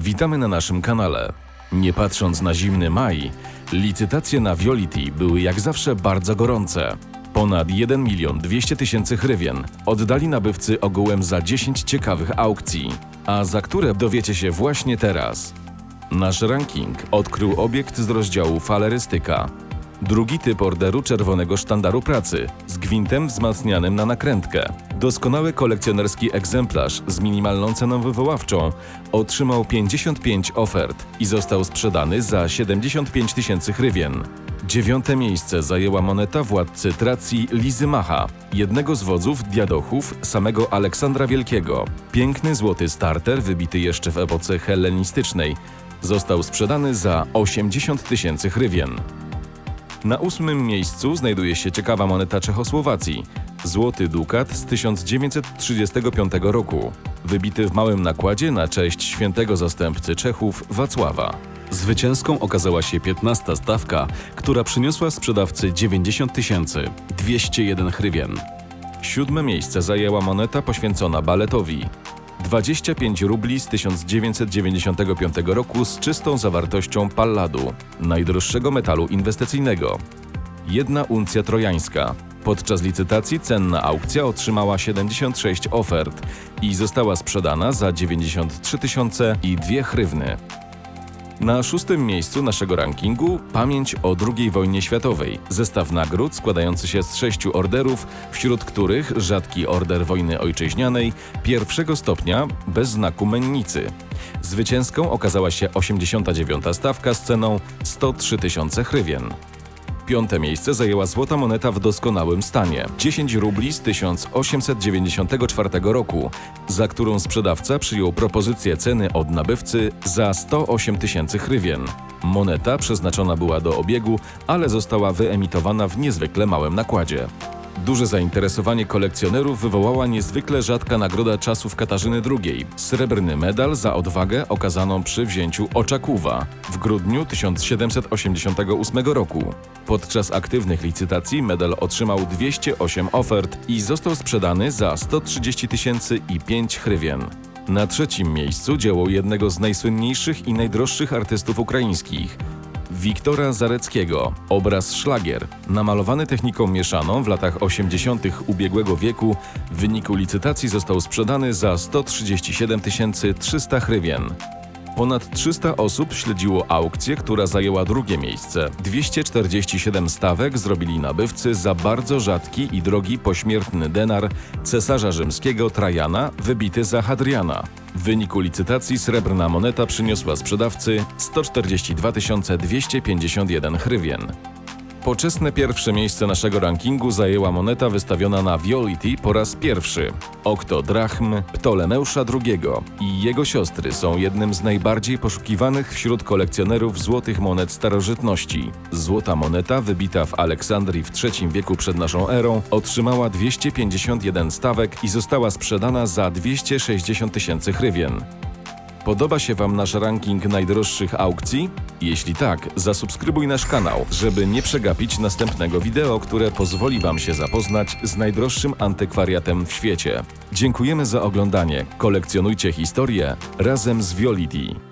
Witamy na naszym kanale. Nie patrząc na zimny maj, licytacje na Violity były jak zawsze bardzo gorące. Ponad 1 milion 200 tysięcy hrywien oddali nabywcy ogółem za 10 ciekawych aukcji, a za które dowiecie się właśnie teraz. Nasz ranking odkrył obiekt z rozdziału Falerystyka. Drugi typ orderu Czerwonego Sztandaru Pracy z gwintem wzmacnianym na nakrętkę. Doskonały kolekcjonerski egzemplarz z minimalną ceną wywoławczą otrzymał 55 ofert i został sprzedany za 75 tysięcy hrywien. Dziewiąte miejsce zajęła moneta władcy Tracji Lizymacha, jednego z wodzów diadochów samego Aleksandra Wielkiego. Piękny złoty starter wybity jeszcze w epoce hellenistycznej został sprzedany za 80 tysięcy hrywien. Na ósmym miejscu znajduje się ciekawa moneta Czechosłowacji. Złoty dukat z 1935 roku, wybity w małym nakładzie na cześć świętego zastępcy Czechów Wacława. Zwycięską okazała się 15 stawka, która przyniosła sprzedawcy 90 tysięcy 201 hrywien. Siódme miejsce zajęła moneta poświęcona baletowi. 25 rubli z 1995 roku z czystą zawartością palladu, najdroższego metalu inwestycyjnego. Jedna uncja trojańska. Podczas licytacji cenna aukcja otrzymała 76 ofert i została sprzedana za 93 tysiące i dwie hrywny. Na szóstym miejscu naszego rankingu pamięć o II wojnie światowej. Zestaw nagród składający się z sześciu orderów, wśród których rzadki order wojny ojczyźnianej pierwszego stopnia bez znaku mennicy. Zwycięską okazała się 89. stawka z ceną 103 tysiące hrywien. Piąte miejsce zajęła złota moneta w doskonałym stanie 10 rubli z 1894 roku, za którą sprzedawca przyjął propozycję ceny od nabywcy za 108 tysięcy hrywien. Moneta przeznaczona była do obiegu, ale została wyemitowana w niezwykle małym nakładzie. Duże zainteresowanie kolekcjonerów wywołała niezwykle rzadka nagroda czasów Katarzyny II srebrny medal za odwagę okazaną przy wzięciu Oczakuwa w grudniu 1788 roku. Podczas aktywnych licytacji medal otrzymał 208 ofert i został sprzedany za 130 tysięcy i 5 hrywien. Na trzecim miejscu dzieło jednego z najsłynniejszych i najdroższych artystów ukraińskich Wiktora Zareckiego, obraz Szlagier, namalowany techniką mieszaną w latach 80. ubiegłego wieku, w wyniku licytacji został sprzedany za 137 300 hrywien. Ponad 300 osób śledziło aukcję, która zajęła drugie miejsce. 247 stawek zrobili nabywcy za bardzo rzadki i drogi pośmiertny denar cesarza rzymskiego Trajana, wybity za Hadriana. W wyniku licytacji srebrna moneta przyniosła sprzedawcy 142 251 hrywien. Poczesne pierwsze miejsce naszego rankingu zajęła moneta wystawiona na Violity po raz pierwszy. Oktodrachm Ptolemeusza II i jego siostry są jednym z najbardziej poszukiwanych wśród kolekcjonerów złotych monet starożytności. Złota moneta wybita w Aleksandrii w III wieku przed naszą erą otrzymała 251 stawek i została sprzedana za 260 tysięcy hrywien. Podoba się Wam nasz ranking najdroższych aukcji? Jeśli tak, zasubskrybuj nasz kanał, żeby nie przegapić następnego wideo, które pozwoli Wam się zapoznać z najdroższym antykwariatem w świecie. Dziękujemy za oglądanie. Kolekcjonujcie historię razem z Violity.